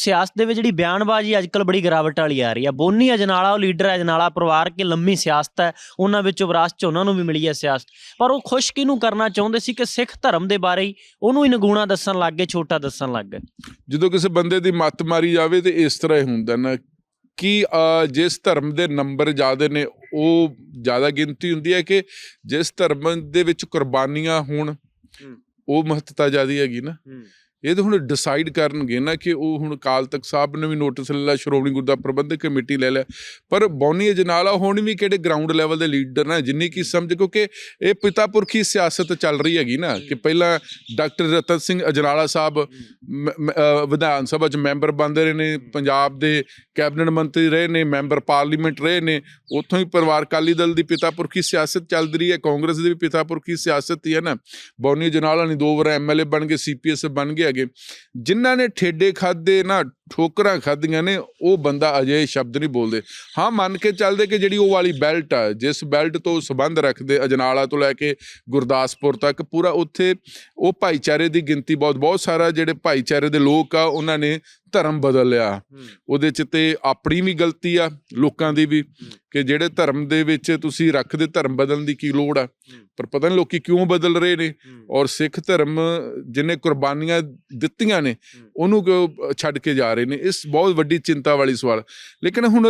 ਸਿਆਸਤ ਦੇ ਵਿੱਚ ਜਿਹੜੀ ਬਿਆਨਬਾਜ਼ੀ ਅੱਜਕੱਲ ਬੜੀ ਗਿਰਾਵਟ ਵਾਲੀ ਆ ਰਹੀ ਆ। ਬੋਨੀ ਅਜਨਾਲਾ ਉਹ ਲੀਡਰ ਹੈ ਅਜਨਾਲਾ ਪਰਿਵਾਰ ਕੇ ਲੰਮੀ ਸਿਆਸਤ ਹੈ ਉਹਨਾਂ ਵਿੱਚੋਂ ਵਿਰਾਸਤ ਚ ਉਹਨਾਂ ਨੂੰ ਵੀ ਮਿਲੀ ਹੈ ਸਿਆਸਤ। ਪਰ ਉਹ ਖੁਸ਼ ਕਿਹਨੂੰ ਕਰਨਾ ਚਾਹੁੰਦੇ ਸੀ ਕਿ ਸਿੱਖ ਧਰਮ ਦੇ ਬਾਰੇ ਹੀ ਉਹਨੂੰ ਹੀ ਨਗੂਣਾ ਦੱਸਣ ਲੱਗ ਗਏ ਛੋਟਾ ਦੱਸਣ ਲੱਗ ਗਏ। ਜਦੋਂ ਕਿਸੇ ਬੰਦੇ ਦੀ ਮੱਤ ਮਾਰੀ ਜਾਵੇ ਤੇ ਇਸ ਤਰ੍ਹਾਂ ਹੀ ਹੁੰਦਾ ਨਾ ਕਿ ਜਿਸ ਧਰਮ ਦੇ ਨੰਬਰ ਜ਼ਿਆਦੇ ਨੇ ਉਹ ਜ਼ਿਆਦਾ ਗਿਣਤੀ ਹੁੰਦੀ ਹੈ ਕਿ ਜਿਸ ਧਰਮ ਦੇ ਵਿੱਚ ਕੁਰਬਾਨੀਆਂ ਹੋਣ ਉਹ ਮਹੱਤਤਾ ਜ਼ਿਆਦੀ ਹੈਗੀ ਨਾ। ਇਹ ਤਾਂ ਹੁਣ ਡਿਸਾਈਡ ਕਰਨਗੇ ਨਾ ਕਿ ਉਹ ਹੁਣ ਕਾਲ ਤਖਤ ਸਾਹਿਬ ਨੇ ਵੀ ਨੋਟਿਸ ਲੈ ਲਿਆ ਸ਼੍ਰੋਮਣੀ ਗੁਰਦੁਆਰਾ ਪ੍ਰਬੰਧਕ ਕਮੇਟੀ ਲੈ ਲਿਆ। ਪਰ ਬੌਨੀ ਅਜਨਾਲਾ ਹੁਣ ਵੀ ਕਿਹੜੇ ਗਰਾਊਂਡ ਲੈਵਲ ਦੇ ਲੀਡਰ ਨੇ ਜਿੰਨੀ ਕੀ ਸਮਝ ਕਿਉਂਕਿ ਇਹ ਪਿਤਾ ਪੁਰਖੀ ਸਿਆਸਤ ਚੱਲ ਰਹੀ ਹੈਗੀ ਨਾ ਕਿ ਪਹਿਲਾਂ ਡਾਕਟਰ ਰਤਨ ਸਿੰਘ ਅਜਨਾਲਾ ਸਾਹਿਬ ਵਿਧਾਨ ਸਭਾ ਚ ਮੈਂਬਰ ਬਣਦੇ ਰਹੇ ਨੇ ਪੰਜਾਬ ਦੇ ਕੈਬਨਿਟ ਮੰਤਰੀ ਰਹੇ ਨੇ ਮੈਂਬਰ ਪਾਰਲੀਮੈਂਟ ਰਹੇ ਨੇ ਉੱਥੋਂ ਹੀ ਪਰਿਵਾਰ ਅਕਾਲੀ ਦਲ ਦੀ ਪਿਤਾ ਪੁਰਖੀ ਸਿਆਸਤ ਚੱਲਦੀ ਰਹੀ ਹੈ ਕਾਂਗਰਸ ਦੀ ਵੀ ਪਿਤਾ ਪੁਰਖੀ ਸਿਆਸਤ ਹੀ ਹੈ ਨਾ। ਬੌਨੀ ਜਨਾਲਾ ਨੇ ਦੋ ਵਾਰ ਐਮਐਲਏ ਬਣ ਗਏ ਸੀਪੀਐਸ ਬਣ ਗਏ ਹੈਗੇ। ਜਿਨ੍ਹਾਂ ਨੇ ਠੇਡੇ ਖਾਦੇ ਨਾ ਠੋਕਰਾਂ ਖਾਧੀਆਂ ਨੇ ਉਹ ਬੰਦਾ ਅਜੇ ਸ਼ਬਦ ਨਹੀਂ ਬੋਲਦੇ। ਹਾਂ ਮੰਨ ਕੇ ਚੱਲਦੇ ਕਿ ਜਿਹੜੀ ਉਹ ਵਾਲੀ ਬੈਲਟ ਆ ਜਿਸ ਬੈਲਟ ਤੋਂ ਸੰਬੰਧ ਰੱਖਦੇ ਅਜਨਾਲਾ ਤੋਂ ਲੈ ਕੇ ਗੁਰਦਾਸਪੁਰ ਤੱਕ ਪੂਰਾ ਉੱਥੇ ਉਹ ਭਾਈਚਾਰੇ ਦੀ ਗਿਣਤੀ ਬਹੁਤ ਬਹੁਤ ਸਾਰਾ ਜਿਹੜੇ ਭਾਈਚਾਰੇ ਦੇ ਲੋਕ ਆ ਉਹਨਾਂ ਨੇ ਧਰਮ ਬਦਲ ਲਿਆ। ਉਹਦੇ ਚ ਤੇ ਆਪਣੀ ਵੀ ਗਲਤੀ ਆ ਲੋਕਾਂ ਦੀ ਵੀ ਕਿ ਜਿਹੜੇ ਧਰਮ ਦੇ ਵਿੱਚ ਤੁਸੀਂ ਰੱਖਦੇ ਧਰਮ ਬਦਲਣ ਦੀ ਕੀ ਲੋੜ ਆ? ਪਰ ਪਤਾ ਨਹੀਂ ਲੋਕੀ ਕਿਉਂ ਬਦਲ ਰਹੇ ਨੇ? ਔਰ ਸਿੱਖ ਧਰਮ ਜਿਹਨੇ ਕੁਰਬਾਨੀਆਂ ਦਿੱਤੀਆਂ ਨੇ ਉਹਨੂੰ ਕਿਉਂ ਛੱਡ ਕੇ ਜਾ ਰਹੇ ਨੇ। ਇਸ ਬਹੁਤ ਵੱਡੀ ਚਿੰਤਾ ਵਾਲੀ ਸਵਾਲ। ਲੇਕਿਨ ਹੁਣ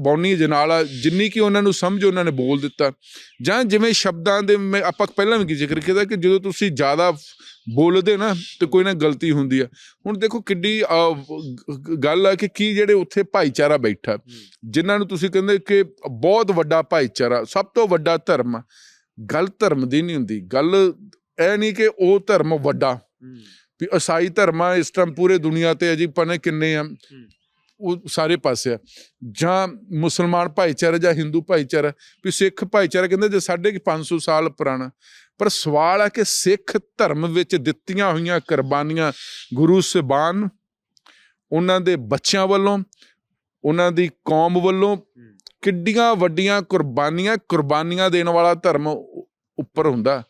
ਬੌਨੀ ਜਨਾਲਾ, ਜਿੰਨੀ ਕਿ ਉਹਨਾਂ ਨੂੰ ਸਮਝ ਉਹਨਾਂ ਨੇ ਬੋਲ ਦਿੱਤਾ। ਜਾਂ ਜਿਵੇਂ ਸ਼ਬਦਾਂ ਦੇ ਮੈਂ, ਆਪਾਂ ਪਹਿਲਾਂ ਵੀ ਜ਼ਿਕਰ ਕੀਤਾ ਕਿ ਜਦੋਂ ਤੁਸੀਂ ਜ਼ਿਆਦਾ ਬੋਲਦੇ ਨਾ, ਤੇ ਕੋਈ ਨਾ ਗਲਤੀ ਹੁੰਦੀ ਆ। ਹੁਣ ਦੇਖੋ ਕਿੱਡੀ ਗੱਲ ਆ ਕਿ ਕੀ ਜਿਹੜੇ ਉੱਥੇ ਭਾਈਚਾਰਾ ਬੈਠਾ। ਜਿਨ੍ਹਾਂ ਨੂੰ ਤੁਸੀਂ ਕਹਿੰਦੇ ਕਿ ਬਹੁਤ ਵੱਡਾ ਭਾਈਚਾਰਾ, ਸਭ ਤੋਂ ਵੱਡਾ ਧਰਮ, ਗੱਲ ਧਰਮ ਦੀ ਨਹੀਂ ਹੁੰਦੀ। ਗੱਲ ਇਹ ਨਹੀਂ ਕਿ ਉਹ ਧਰਮ ਵੱਡਾ। ਵੀ ਈਸਾਈ ਧਰਮ ਇਸ ਟਾਈਮ ਪੂਰੇ ਦੁਨੀਆ ਤੇ ਅਜੀ ਪਨੇ ਕਿੰਨੇ ਆ। ਉਹ ਸਾਰੇ ਪਾਸੇ ਆ। ਜਾਂ ਮੁਸਲਮਾਨ ਭਾਈਚਾਰਾ ਜਾਂ ਹਿੰਦੂ ਭਾਈਚਾਰਾ ਵੀ ਸਿੱਖ ਭਾਈਚਾਰਾ ਕਹਿੰਦੇ ਜੇ ਸਾਢੇ ਕੁ 500 ਸਾਲ ਪੁਰਾਣਾ। ਪਰ ਸਵਾਲ ਆ ਕਿ ਸਿੱਖ ਧਰਮ ਵਿੱਚ ਦਿੱਤੀਆਂ ਹੋਈਆਂ ਕੁਰਬਾਨੀਆਂ ਗੁਰੂ ਸਾਹਿਬਾਨ ਉਹਨਾਂ ਦੇ ਬੱਚਿਆਂ ਵੱਲੋਂ ਉਹਨਾਂ ਦੀ ਕੌਮ ਵੱਲੋਂ ਕਿੱਡੀਆਂ ਵੱਡੀਆਂ ਕੁਰਬਾਨੀਆਂ ਕੁਰਬਾਨੀਆਂ ਦੇਣ ਵਾਲਾ ਧਰਮ ਉੱਪਰ ਹੁੰਦਾ।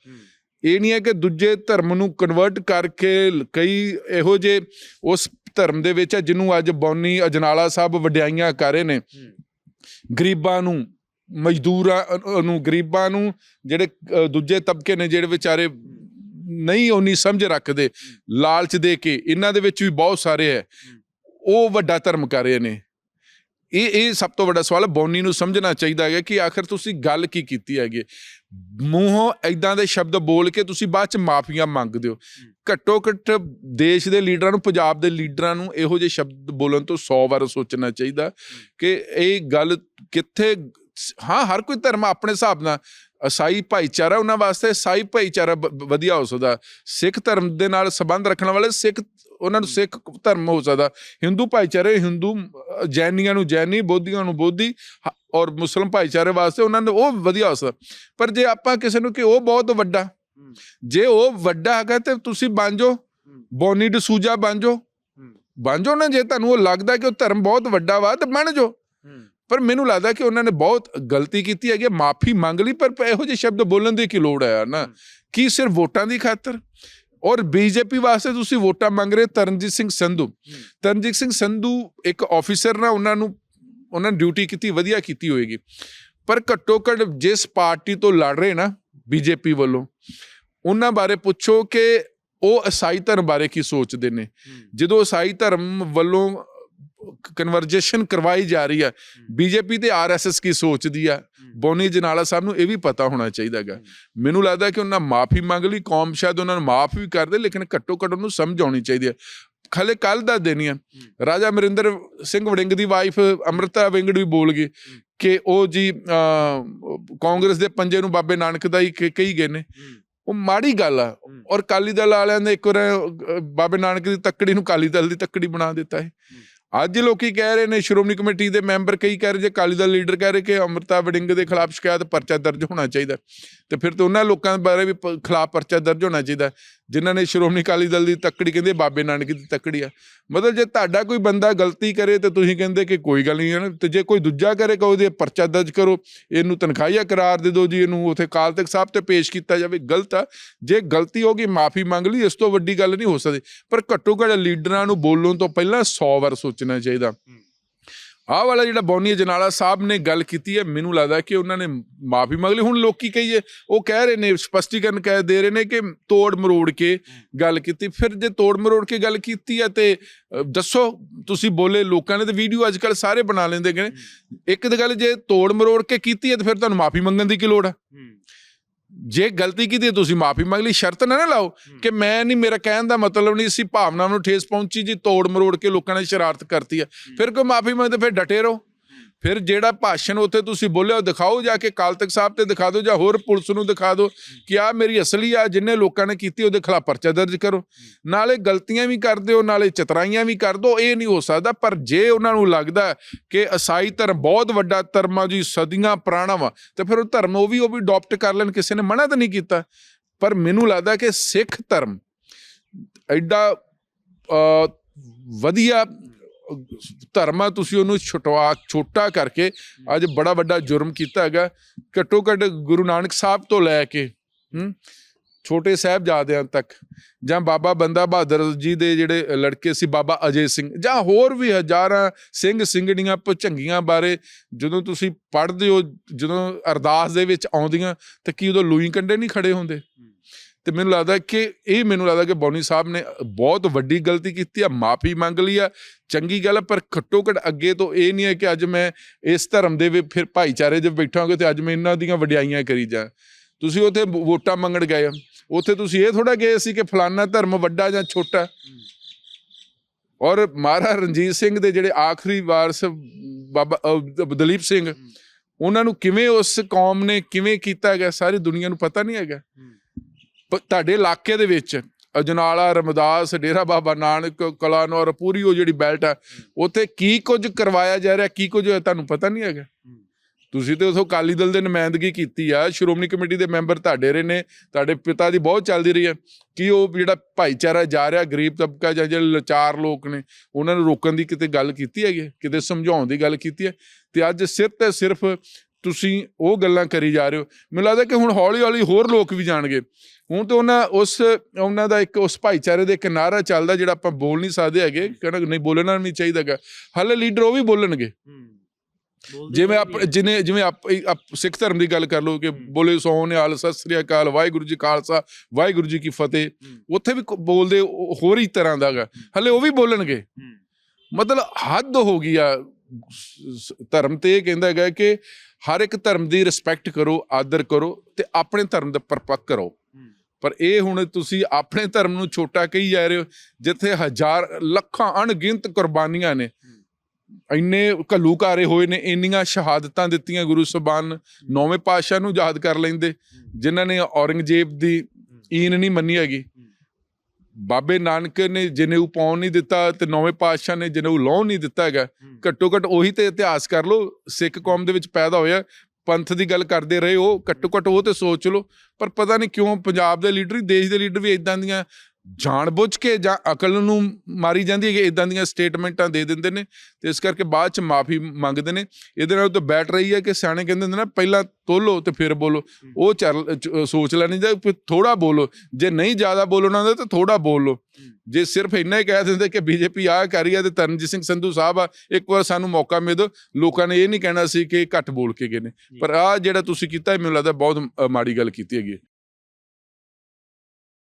ਇਹ ਨਹੀਂ ਹੈ ਕਿ ਦੂਜੇ ਧਰਮ ਨੂੰ ਕਨਵਰਟ ਕਰਕੇ ਕਈ ਇਹੋ ਜੇ ਉਸ ਧਰਮ ਦੇ ਵਿੱਚ ਆ ਜਿਹਨੂੰ ਅੱਜ ਬੌਨੀ ਅਜਨਾਲਾ ਸਾਹਿਬ ਵਡਿਆਈਆਂ ਕਰ ਰਹੇ ਨੇ। ਗਰੀਬਾਂ ਨੂੰ, ਮਜ਼ਦੂਰਾਂ ਨੂੰ, ਗਰੀਬਾਂ ਨੂੰ ਜਿਹੜੇ ਦੂਜੇ ਤਬਕੇ ਨੇ ਜਿਹੜੇ ਵਿਚਾਰੇ ਨਹੀਂ ਉਨੀ ਸਮਝ ਰੱਖਦੇ, ਲਾਲਚ ਦੇ ਕੇ, ਇਹਨਾਂ ਦੇ ਵਿੱਚ ਵੀ ਬਹੁਤ ਸਾਰੇ ਹੈ। ਉਹ ਵੱਡਾ ਧਰਮ ਕਰ ਰਹੇ ਨੇ। ਇਹ ਇਹ ਸਭ ਤੋਂ ਵੱਡਾ ਸਵਾਲ ਹੈ। ਬੌਨੀ ਨੂੰ ਸਮਝਣਾ ਚਾਹੀਦਾ ਹੈ ਕਿ ਆਖਰ ਤੁਸੀਂ ਗੱਲ ਕੀ ਕੀਤੀ ਹੈਗੀ। ਮੂੰਹੋਂ ਐਦਾਂ ਦੇ ਸ਼ਬਦ ਬੋਲ ਕੇ ਤੁਸੀਂ ਬਾਅਦ ਚ ਮਾਫੀਆਂ ਮੰਗਦੇ ਹੋ। ਘੱਟੋ ਘੱਟ ਦੇਸ਼ ਦੇ ਲੀਡਰਾਂ ਨੂੰ, ਪੰਜਾਬ ਦੇ ਲੀਡਰਾਂ ਨੂੰ ਇਹੋ ਜਿਹੇ ਸ਼ਬਦ ਬੋਲਣ ਤੋਂ 100 ਵਾਰ ਸੋਚਣਾ ਚਾਹੀਦਾ ਕਿ ਇਹ ਗੱਲ ਕਿੱਥੇ ਹਾਂ, ਹਰ ਕੋਈ ਧਰਮ ਆਪਣੇ ਹਿਸਾਬ ਨਾਲ ਈਸਾਈ ਭਾਈਚਾਰਾ ਉਹਨਾਂ ਵਾਸਤੇ ਈਸਾਈ ਭਾਈਚਾਰਾ ਵਧੀਆ ਹੋ ਸਕਦਾ। ਸਿੱਖ ਧਰਮ ਦੇ ਨਾਲ ਸੰਬੰਧ ਰੱਖਣ ਵਾਲੇ ਸਿੱਖ ਉਹਨਾਂ ਨੂੰ ਸਿੱਖ ਧਰਮ ਹੋ ਸਕਦਾ। ਹਿੰਦੂ ਭਾਈਚਾਰੇ ਹਿੰਦੂ ਜੈਨੀਆਂ ਨੂੰ ਜੈਨੀ ਬੋਧੀਆਂ ਨੂੰ ਬੋਧੀ ਔਰ ਮੁਸਲਮ ਭਾਈਚਾਰੇ ਵਾਸਤੇ ਉਹਨਾਂ ਨੂੰ ਉਹ ਵਧੀਆ ਹੋ ਸਕਦਾ। ਪਰ ਜੇ ਆਪਾਂ ਕਿਸੇ ਨੂੰ ਕਿ ਉਹ ਬਹੁਤ ਵੱਡਾ ਜੇ ਉਹ ਵੱਡਾ ਹੈਗਾ ਤੇ ਤੁਸੀਂ ਬਣ ਜਾਓ। ਬੋਨੀ ਡਸੂਜਾ ਬਣ ਜਾਓ। ਬਣ ਜਾਓ ਨਾ ਜੇ ਤੁਹਾਨੂੰ ਉਹ ਲੱਗਦਾ ਕਿ ਉਹ ਧਰਮ ਬਹੁਤ ਵੱਡਾ ਵਾ ਤੇ ਬਣ ਜਾਓ। ਪਰ ਮੈਨੂੰ ਲੱਗਦਾ ਕਿ ਉਹਨਾਂ ਨੇ ਬਹੁਤ ਗਲਤੀ ਕੀਤੀ ਹੈਗੀ ਮਾਫੀ ਮੰਗ ਲਈ ਪਰ ਇਹੋ ਜਿਹੇ ਸ਼ਬਦ ਬੋਲਣ ਦੀ ਕੀ ਲੋੜ ਹੈ ਨਾ? ਕੀ ਸਿਰਫ ਵੋਟਾਂ ਦੀ ਖਾਤਰ? ਔਰ ਬੀਜੇਪੀ ਵਾਸਤੇ ਤੁਸੀਂ ਵੋਟਾਂ ਮੰਗ ਰਹੇ ਤਰਨਜੀਤ ਸਿੰਘ ਸੰਧੂ। ਤਰਨਜੀਤ ਸਿੰਘ ਸੰਧੂ ਇੱਕ ਆਫੀਸਰ ਨਾ ਉਹਨਾਂ ਨੂੰ ਉਹਨਾਂ ਨੇ ਡਿਊਟੀ ਕੀਤੀ ਵਧੀਆ ਕੀਤੀ ਹੋਏਗੀ। ਪਰ ਘੱਟੋ ਘੱਟ ਜਿਸ ਪਾਰਟੀ ਤੋਂ ਲੜ ਰਹੇ ਨਾ ਬੀਜੇਪੀ ਵੱਲੋਂ ਉਹਨਾਂ ਬਾਰੇ ਪੁੱਛੋ ਕਿ ਉਹ ਈਸਾਈ ਧਰਮ ਬਾਰੇ ਕੀ ਸੋਚਦੇ ਨੇ। ਜਦੋਂ ਈਸਾਈ ਧਰਮ ਵੱਲੋਂ ਕਨਵਰਜੇਸ਼ਨ ਕਰਵਾਈ ਜਾ ਰਹੀ ਹੈ। ਬੀਜੇਪੀ ਤੇ ਆਰਐਸਐਸ ਕੀ ਸੋਚਦੀ ਆ ਬੋਨੀ ਜਨਾਲਾ ਸਾਹਿਬ ਨੂੰ ਇਹ ਵੀ ਪਤਾ ਹੋਣਾ ਚਾਹੀਦਾਗਾ ਮੈਨੂੰ ਲੱਗਦਾ ਕਿ ਉਹਨਾਂ ਮਾਫੀ ਮੰਗ ਲਈ ਕੌਮ ਸ਼ਾਇਦ ਉਹਨਾਂ ਨੂੰ ਮਾਫ ਵੀ ਕਰਦੇ ਲੇਕਿਨ ਘੱਟੋ ਘੱਟ ਉਹਨੂੰ ਸਮਝ ਆਉਣੀ ਚਾਹੀਦੀ ਹੈ। ਖਲੇ ਕੱਲ ਦਾ ਦਿਨ ਹੀ ਰਾਜਾ ਮਰਿੰਦਰ ਸਿੰਘ ਵੜਿੰਗ ਦੀ ਵਾਈਫ ਅੰਮ੍ਰਿਤਾ ਵਿੰਗੜ ਵੀ ਬੋਲ ਗਈ ਕਿ ਉਹ ਜੀ ਕਾਂਗਰਸ ਦੇ ਪੰਜੇ ਨੂੰ ਬਾਬੇ ਨਾਨਕ ਦਾ ਹੀ ਕਹੀ ਗਏ ਨੇ। ਉਹ ਮਾੜੀ ਗੱਲ ਆ। ਔਰ ਕਾਲੀ ਦਲ ਵਾਲਿਆਂ ਨੇ ਇੱਕ ਵਾਰ ਬਾਬੇ ਨਾਨਕ ਦੀ ਤੱਕੜੀ ਨੂੰ ਕਾਲੀ ਦਲ ਦੀ ਤੱਕੜੀ ਬਣਾ ਦਿੱਤਾ ਹੈ। ਅੱਜ ਲੋਕੀ ਕਹਿ ਰਹੇ ਨੇ, ਸ਼੍ਰੋਮਣੀ ਕਮੇਟੀ ਦੇ ਮੈਂਬਰ ਕਈ ਕਹਿ ਰਹੇ, ਜੇ ਅਕਾਲੀ ਦਲ ਲੀਡਰ ਕਹਿ ਰਹੇ ਕਿ ਅੰਮ੍ਰਿਤਾ ਵੜਿੰਗ ਦੇ ਖਿਲਾਫ ਸ਼ਿਕਾਇਤ ਪਰਚਾ ਦਰਜ ਹੋਣਾ ਚਾਹੀਦਾ ਤੇ ਫਿਰ ਤਾਂ ਉਹਨਾਂ ਲੋਕਾਂ ਬਾਰੇ ਵੀ ਖਿਲਾਫ ਪਰਚਾ ਦਰਜ ਹੋਣਾ ਚਾਹੀਦਾ ਜਿਨ੍ਹਾਂ ਨੇ ਸ਼੍ਰੋਮਣੀ ਅਕਾਲੀ ਦਲ ਦੀ ਤੱਕੜੀ ਕਹਿੰਦੇ ਬਾਬੇ ਨਾਨਕ ਦੀ ਤੱਕੜੀ ਆ। ਮਤਲਬ ਜੇ ਤੁਹਾਡਾ ਕੋਈ ਬੰਦਾ ਗਲਤੀ ਕਰੇ ਤੇ ਤੁਸੀਂ ਕਹਿੰਦੇ ਕਿ ਕੋਈ ਗੱਲ ਨਹੀਂ ਹੈ ਨਾ, ਤੇ ਜੇ ਕੋਈ ਦੂਜਾ ਕਰੇ ਕਹੋ ਉਹਦੇ ਪਰਚਾ ਦਰਜ ਕਰੋ, ਇਹਨੂੰ ਤਨਖਾਹੀਆ ਕਰਾਰ ਦੇ ਦਿਓ ਜੀ, ਇਹਨੂੰ ਉਥੇ ਕਾਲ ਤੱਕ ਸਾਹਿਬ ਤੇ ਪੇਸ਼ ਕੀਤਾ ਜਾਵੇ, ਗਲਤ ਆ। ਜੇ ਗਲਤੀ ਹੋ ਗਈ, ਮਾਫੀ ਮੰਗ ਲਈ, ਇਸ ਤੋਂ ਵੱਡੀ ਗੱਲ ਨਹੀਂ ਹੋ ਸਕਦੀ। ਪਰ ਘੱਟੋ ਘੱਟ ਲੀਡਰਾਂ ਨੂੰ ਬੋਲਣ ਤੋਂ ਪਹਿਲਾਂ 100 ਵਾਰ ਸੋਚਣਾ ਚਾਹੀਦਾ। ਆਹ ਵਾਲਾ ਜਿਹੜਾ ਬੌਨੀ ਜਨਾਲਾ ਸਾਹਿਬ ਨੇ ਗੱਲ ਕੀਤੀ ਹੈ, ਮੈਨੂੰ ਲੱਗਦਾ ਕਿ ਉਹਨਾਂ ਨੇ ਮਾਫੀ ਮੰਗ ਲਈ। ਹੁਣ ਲੋਕੀ ਕਹੀਏ, ਉਹ ਕਹਿ ਰਹੇ ਨੇ, ਸਪਸ਼ਟੀਕਰਨ ਕਹਿ ਦੇ ਰਹੇ ਨੇ ਕਿ ਤੋੜ ਮਰੋੜ ਕੇ ਗੱਲ ਕੀਤੀ। ਫਿਰ ਜੇ ਤੋੜ ਮਰੋੜ ਕੇ ਗੱਲ ਕੀਤੀ ਹੈ ਤੇ ਦੱਸੋ, ਤੁਸੀਂ ਬੋਲੇ ਲੋਕਾਂ ਨੇ ਤੇ ਵੀਡੀਓ ਅੱਜ ਕੱਲ ਸਾਰੇ ਬਣਾ ਲੈਂਦੇ ਨੇ। ਇੱਕ ਤਾਂ ਗੱਲ ਜੇ ਤੋੜ ਮਰੋੜ ਕੇ ਕੀਤੀ ਹੈ ਤੇ ਫਿਰ ਤੁਹਾਨੂੰ ਮਾਫੀ ਮੰਗਣ ਦੀ ਕੀ ਲੋੜ ਹੈ। ਜੇ ਗਲਤੀ ਕੀਤੀ ਹੈ ਤੁਸੀਂ ਮਾਫੀ ਮੰਗ ਲਈ ਸ਼ਰਤ ਨਾ ਨਾ ਲਾਓ ਕਿ ਮੈਂ ਨਹੀਂ ਮੇਰਾ ਕਹਿਣ ਦਾ ਮਤਲਬ ਨਹੀਂ ਸੀ ਭਾਵਨਾਵਾਂ ਨੂੰ ਠੇਸ ਪਹੁੰਚੀ ਜੀ ਤੋੜ ਮਰੋੜ ਕੇ ਲੋਕਾਂ ਨੇ ਸ਼ਰਾਰਤ ਕਰਤੀ ਹੈ। ਫਿਰ ਕੋਈ ਮਾਫੀ ਮੰਗਦੇ ਫਿਰ ਡਟੇ ਰਹੋ। ਫਿਰ ਜਿਹੜਾ ਭਾਸ਼ਣ ਉੱਥੇ ਤੁਸੀਂ ਬੋਲਿਆ ਉਹ ਦਿਖਾਓ ਜਾ ਕੇ ਕਾਲ ਤਖਤ ਸਾਹਿਬ ਤੇ ਦਿਖਾ ਦਿਓ ਜਾਂ ਹੋਰ ਪੁਲਿਸ ਨੂੰ ਦਿਖਾ ਦਿਓ ਕਿ ਆ ਮੇਰੀ ਅਸਲੀ ਆ, ਜਿੰਨੇ ਲੋਕਾਂ ਨੇ ਕੀਤੀ ਉਹਦੇ ਖਿਲਾਫ ਪਰਚਾ ਦਰਜ ਕਰੋ। ਨਾਲੇ ਗਲਤੀਆਂ ਵੀ ਕਰਦੇ ਹੋ ਨਾਲੇ ਚਤਰਾਈਆਂ ਵੀ ਕਰ ਦੋ ਇਹ ਨਹੀਂ ਹੋ ਸਕਦਾ। ਪਰ ਜੇ ਉਹਨਾਂ ਨੂੰ ਲੱਗਦਾ ਕਿ ਈਸਾਈ ਧਰਮ ਬਹੁਤ ਵੱਡਾ ਧਰਮ ਆ ਜੀ, ਸਦੀਆਂ ਪੁਰਾਣਾ ਵਾ, ਤੇ ਫਿਰ ਉਹ ਧਰਮ ਉਹ ਵੀ ਉਹ ਵੀ ਅਡਾਪਟ ਕਰ ਲੈਣ, ਕਿਸੇ ਨੇ ਮਨਾ ਤਾਂ ਨਹੀਂ ਕੀਤਾ। ਪਰ ਮੈਨੂੰ ਲੱਗਦਾ ਕਿ ਸਿੱਖ ਧਰਮ ਐਡਾ ਵਧੀਆ ਧਰਮ ਤੁਸੀਂ ਉਹਨੂੰ ਛੁਟਵਾ, ਛੋਟਾ ਕਰਕੇ ਅੱਜ ਬੜਾ ਵੱਡਾ ਜੁਰਮ ਕੀਤਾ ਹੈਗਾ। ਘੱਟੋ ਘੱਟ ਗੁਰੂ ਨਾਨਕ ਸਾਹਿਬ ਤੋਂ ਲੈ ਕੇ, ਹੂੰ, ਛੋਟੇ ਸਾਹਿਬਜ਼ਾਦਿਆਂ ਤੱਕ ਜਾਂ ਬਾਬਾ ਬੰਦਾ ਬਹਾਦਰ ਜੀ ਦੇ ਜਿਹੜੇ ਲੜਕੇ ਸੀ, ਬਾਬਾ ਅਜੇ ਸਿੰਘ ਜਾਂ ਹੋਰ ਵੀ ਹਜ਼ਾਰਾਂ ਸਿੰਘ ਸਿੰਘਣੀਆਂ ਭੁਚੰਗੀਆਂ ਬਾਰੇ ਜਦੋਂ ਤੁਸੀਂ ਪੜ੍ਹਦੇ ਹੋ, ਜਦੋਂ ਅਰਦਾਸ ਦੇ ਵਿੱਚ ਆਉਂਦੀਆਂ, ਤਾਂ ਕੀ ਉਦੋਂ ਲੂਈ ਕੰਡੇ ਨਹੀਂ ਖੜੇ ਹੁੰਦੇ? ਤੇ ਮੈਨੂੰ ਲੱਗਦਾ ਕਿ ਇਹ ਮੈਨੂੰ ਲੱਗਦਾ ਕਿ ਬੌਨੀ ਸਾਹਿਬ ਨੇ ਬਹੁਤ ਵੱਡੀ ਗਲਤੀ ਕੀਤੀ ਆ ਮਾਫੀ ਮੰਗ ਲਈ ਆ। ਚੰਗੀ ਗੱਲ ਪਰ ਘੱਟੋ ਘੱਟ ਅੱਗੇ ਤੋਂ ਇਹ ਨਹੀਂ ਹੈ ਕਿ ਅੱਜ ਮੈਂ ਇਸ ਧਰਮ ਦੇ ਵਿੱਚ ਫਿਰ ਭਾਈਚਾਰੇ 'ਚ ਬੈਠਾਂਗੇ ਤੇ ਅੱਜ ਮੈਂ ਇਹਨਾਂ ਦੀਆਂ ਵਡਿਆਈਆਂ ਕਰੀ ਜਾ। ਤੁਸੀਂ ਉੱਥੇ ਵੋਟਾਂ ਮੰਗਣ ਗਏ ਆ। ਉੱਥੇ ਤੁਸੀਂ ਇਹ ਥੋੜਾ ਗਏ ਸੀ ਕਿ ਫਲਾਨਾ ਧਰਮ ਵੱਡਾ ਜਾਂ ਛੋਟਾ। ਔਰ ਮਹਾਰਾਜਾ ਰਣਜੀਤ ਸਿੰਘ ਦੇ ਜਿਹੜੇ ਆਖਰੀ ਵਾਰਸ ਬਾਬਾ ਦਲੀਪ ਸਿੰਘ ਉਹਨਾਂ ਨੂੰ ਕਿਵੇਂ ਉਸ ਕੌਮ ਨੇ ਕਿਵੇਂ ਕੀਤਾ ਹੈਗਾ ਸਾਰੀ ਦੁਨੀਆ ਨੂੰ ਪਤਾ ਨਹੀਂ ਹੈਗਾ। ਤੁਹਾਡੇ ਇਲਾਕੇ ਦੇ ਵਿੱਚ ਅਜਨਾਲਾ ਰਮਦਾਸ ਡੇਰਾ ਬਾਬਾ ਨਾਨਕ ਕਲਾਨੌਰ ਪੂਰੀ ਉਹ ਜਿਹੜੀ ਬੈਲਟ ਆ ਉੱਥੇ ਕੀ ਕੁਝ ਕਰਵਾਇਆ ਜਾ ਰਿਹਾ ਕੀ ਕੁਝ ਹੋਇਆ ਤੁਹਾਨੂੰ ਪਤਾ ਨਹੀਂ ਹੈਗਾ? ਤੁਸੀਂ ਤੇ ਉਥੋਂ ਅਕਾਲੀ ਦਲ ਦੇ ਨੁਮਾਇੰਦਗੀ ਕੀਤੀ ਆ ਸ਼੍ਰੋਮਣੀ ਕਮੇਟੀ ਦੇ ਮੈਂਬਰ ਤੁਹਾਡੇ ਰਹੇ ਨੇ ਤੁਹਾਡੇ ਪਿਤਾ ਦੀ ਬਹੁਤ ਚੱਲਦੀ ਰਹੀ ਹੈ ਕਿ ਉਹ ਜਿਹੜਾ ਭਾਈਚਾਰਾ ਜਾ ਰਿਹਾ ਗਰੀਬ ਤਬਕਾ ਜਾਂ ਜਿਹੜੇ ਲਾਚਾਰ ਲੋਕ ਨੇ ਉਹਨਾਂ ਨੂੰ ਰੋਕਣ ਦੀ ਕਿਤੇ ਗੱਲ ਕੀਤੀ ਹੈਗੀ ਕਿਤੇ ਸਮਝਾਉਣ ਦੀ ਗੱਲ ਕੀਤੀ ਹੈ? ਤੇ ਅੱਜ ਸਿਰਫ ਤੇ ਸਿਰਫ ਤੁਸੀਂ ਉਹ ਗੱਲਾਂ ਕਰੀ ਜਾ ਰਹੇ ਹੋ। ਮੈਨੂੰ ਲੱਗਦਾ ਕਿ ਹੁਣ ਹੌਲੀ ਹੌਲੀ ਹੋਰ ਲੋਕ ਵੀ ਜਾਣਗੇ। ਹੁਣ ਤੇ ਉਹਨਾਂ ਉਸ ਉਹਨਾਂ ਦਾ ਇੱਕ ਉਸ ਭਾਈਚਾਰੇ ਦੇ ਇੱਕ ਨਾਰਾ ਚੱਲਦਾ ਜਿਹੜਾ ਆਪਾਂ ਬੋਲ ਨਹੀਂ ਸਕਦੇ ਹੈਗੇ। ਕਹਿੰਦਾ ਨਹੀਂ ਬੋਲਣਾ ਨਹੀਂ ਚਾਹੀਦਾਗਾ ਹਾਲੇ ਲੀਡਰ ਉਹ ਵੀ ਬੋਲਣਗੇ। ਜਿਵੇਂ ਆਪ ਜਿਨੇ ਜਿਵੇਂ ਆਪ ਸਿੱਖ ਧਰਮ ਦੀ ਗੱਲ ਕਰ ਲਓ ਕਿ ਬੋਲੇ ਸੋ ਨਿਹਾਲ ਸਤਿ ਸ੍ਰੀ ਅਕਾਲ ਵਾਹਿਗੁਰੂ ਜੀ ਖਾਲਸਾ ਵਾਹਿਗੁਰੂ ਜੀ ਕੀ ਫਤਿਹ। ਉੱਥੇ ਵੀ ਬੋਲਦੇ ਹੋਰ ਹੀ ਤਰ੍ਹਾਂ ਦਾਗਾ ਹਲੇ ਉਹ ਵੀ ਬੋਲਣਗੇ। ਮਤਲਬ ਹੱਦ ਹੋ ਗਈ ਆ। ਧਰਮ ਤੇ ਇਹ ਕਹਿੰਦਾ ਹੈਗਾ ਕਿ ਹਰ ਇੱਕ ਧਰਮ ਦੀ ਰਿਸਪੈਕਟ ਕਰੋ ਆਦਰ ਕਰੋ ਤੇ ਆਪਣੇ ਧਰਮ ਦਾ ਪਰਪੱਕ ਕਰੋ। ਪਰ ਇਹ ਹੁਣ ਤੁਸੀਂ ਆਪਣੇ ਧਰਮ ਨੂੰ ਛੋਟਾ ਕਹੀ ਜਾ ਰਹੇ ਹੋ ਜਿੱਥੇ ਹਜ਼ਾਰ ਲੱਖਾਂ ਅਣਗਿਣਤ ਕੁਰਬਾਨੀਆਂ ਨੇ। ਇੰਨੇ ਘੱਲੂਕਾਰੇ ਹੋਏ ਨੇ ਇੰਨੀਆਂ ਸ਼ਹਾਦਤਾਂ ਦਿੱਤੀਆਂ ਗੁਰੂ ਸਾਹਿਬਾਨ ਨੌਵੇਂ ਪਾਤਸ਼ਾਹ ਨੂੰ ਯਾਦ ਕਰ ਲੈਂਦੇ ਜਿਨ੍ਹਾਂ ਨੇ ਔਰੰਗਜ਼ੇਬ ਦੀ ਈਨ ਨਹੀਂ ਮੰਨੀ ਹੈਗੀ। ਬਾਬੇ ਨਾਨਕ ਨੇ ਜਨੇਊ ਪਾਉਣ ਨਹੀਂ ਦਿੱਤਾ ਤੇ ਨੌਵੇਂ ਪਾਤਸ਼ਾਹ ਨੇ ਜਨੇਊ ਲਾਉਣ ਨਹੀਂ ਦਿੱਤਾ ਹੈਗਾ ਘੱਟੋ ਘੱਟ ਉਹੀ ਤੇ ਇਤਿਹਾਸ ਕਰ ਲਓ ਸਿੱਖ ਕੌਮ ਦੇ ਵਿੱਚ ਪੈਦਾ ਹੋਇਆ ਪੰਥ ਦੀ ਗੱਲ ਕਰਦੇ ਰਹੇ ਹੋ ਘੱਟੋ ਘੱਟ ਉਹ ਤੇ ਸੋਚ ਲਓ ਪਰ ਪਤਾ ਨਹੀਂ ਕਿਉਂ ਪੰਜਾਬ ਦੇ ਲੀਡਰ ਹੀ ਦੇਸ਼ ਦੇ ਲੀਡਰ ਵੀ ਇਦਾਂ ਦੀਆਂ ਜਾਣਬੁੱਝ ਕੇ ਜਾਂ ਅਕਲ ਨੂੰ ਮਾਰੀ ਜਾਂਦੀ ਹੈ ਕਿ ਇਦਾਂ ਦੀਆਂ ਸਟੇਟਮੈਂਟਾਂ ਦੇ ਦਿੰਦੇ ਨੇ ਤੇ ਇਸ ਕਰਕੇ ਬਾਅਦ ਚ ਮਾਫੀ ਮੰਗਦੇ ਨੇ। ਇਹਦੇ ਨਾਲ ਤਾਂ ਬੈਠ ਰਹੀ ਹੈ ਕਿ ਸਿਆਣੇ ਕਹਿੰਦੇ ਹੁੰਦੇ ਨਾ ਪਹਿਲਾਂ ਤੋਲੋ ਤੇ ਫਿਰ ਬੋਲੋ। ਉਹ ਸੋਚ ਲੈਣੀ ਜਾਂ ਫਿਰ ਥੋੜਾ ਬੋਲੋ। ਜੇ ਨਹੀਂ ਜ਼ਿਆਦਾ ਬੋਲਣਾ ਹੁੰਦਾ ਤਾਂ ਥੋੜਾ ਬੋਲੋ। ਜੇ ਸਿਰਫ ਇੰਨਾ ਹੀ ਕਹਿ ਦਿੰਦੇ ਕਿ ਬੀਜੇਪੀ ਆ ਕਰ ਰਹੀ ਹੈ ਤੇ ਤਰਨਜੀਤ ਸਿੰਘ ਸੰਧੂ ਸਾਹਿਬ ਆ ਇੱਕ ਵਾਰ ਸਾਨੂੰ ਮੌਕਾ ਮਿਲ ਦਿਓ ਲੋਕਾਂ ਨੇ ਇਹ ਨਹੀਂ ਕਹਿਣਾ ਸੀ ਕਿ ਘੱਟ ਬੋਲ ਕੇ ਗਏ ਨੇ। ਪਰ ਆ ਜਿਹੜਾ ਤੁਸੀਂ ਕੀਤਾ ਮੈਨੂੰ ਲੱਗਦਾ ਬਹੁਤ ਮਾੜੀ ਗੱਲ ਕੀਤੀ ਹੈਗੀ।